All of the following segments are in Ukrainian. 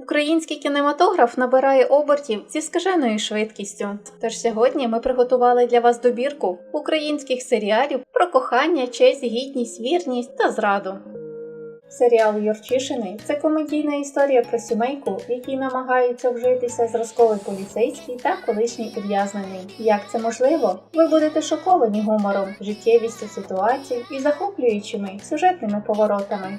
Український кінематограф набирає обертів зі скаженою швидкістю. Тож сьогодні ми приготували для вас добірку українських серіалів про кохання, честь, гідність, вірність та зраду. Серіал Юрчишини це комедійна історія про сімейку, в якій намагаються вжитися зразковий поліцейський та колишній ув'язнений. Як це можливо? Ви будете шоковані гумором, життєвістю ситуацій і захоплюючими сюжетними поворотами.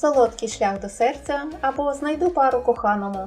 Солодкий шлях до серця або Знайду пару коханому.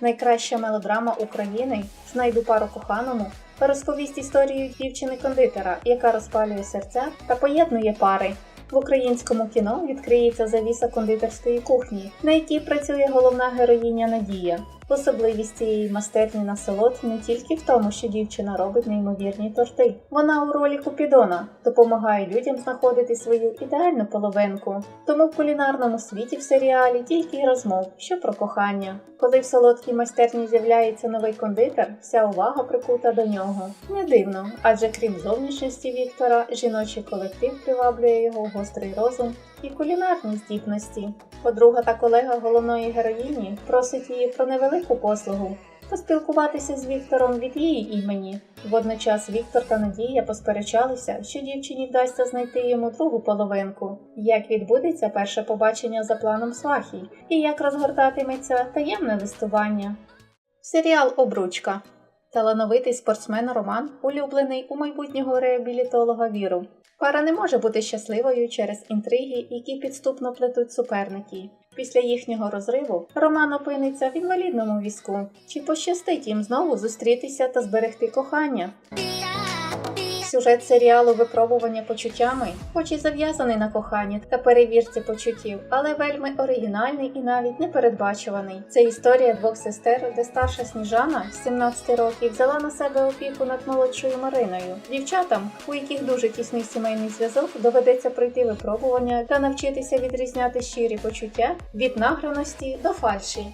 Найкраща мелодрама України Знайду пару коханому розповість історію дівчини-кондитера, яка розпалює серця та поєднує пари. В українському кіно відкриється завіса кондитерської кухні, на якій працює головна героїня Надія. Особливість цієї майстерні на солод не тільки в тому, що дівчина робить неймовірні торти. Вона у ролі Купідона допомагає людям знаходити свою ідеальну половинку. Тому в кулінарному світі в серіалі тільки розмов, що про кохання. Коли в солодкій майстерні з'являється новий кондитер, вся увага прикута до нього. Не дивно, адже крім зовнішності Віктора, жіночий колектив приваблює його гострий розум і кулінарні здібності. Подруга та колега головної героїні просить її про невелику послугу поспілкуватися з Віктором від її імені. Водночас Віктор та Надія посперечалися, що дівчині вдасться знайти йому другу половинку, як відбудеться перше побачення за планом свахі, і як розгортатиметься таємне листування. Серіал Обручка Талановитий спортсмен Роман, улюблений у майбутнього реабілітолога Віру. Пара не може бути щасливою через інтриги, які підступно плетуть суперники. Після їхнього розриву Роман опиниться в інвалідному візку. Чи пощастить їм знову зустрітися та зберегти кохання? Сюжет серіалу Випробування почуттями, хоч і зав'язаний на коханні та перевірці почуттів, але вельми оригінальний і навіть непередбачуваний. Це історія двох сестер, де старша Сніжана з 17 років взяла на себе опіку над молодшою Мариною. Дівчатам, у яких дуже тісний сімейний зв'язок, доведеться пройти випробування та навчитися відрізняти щирі почуття від награності до фальші.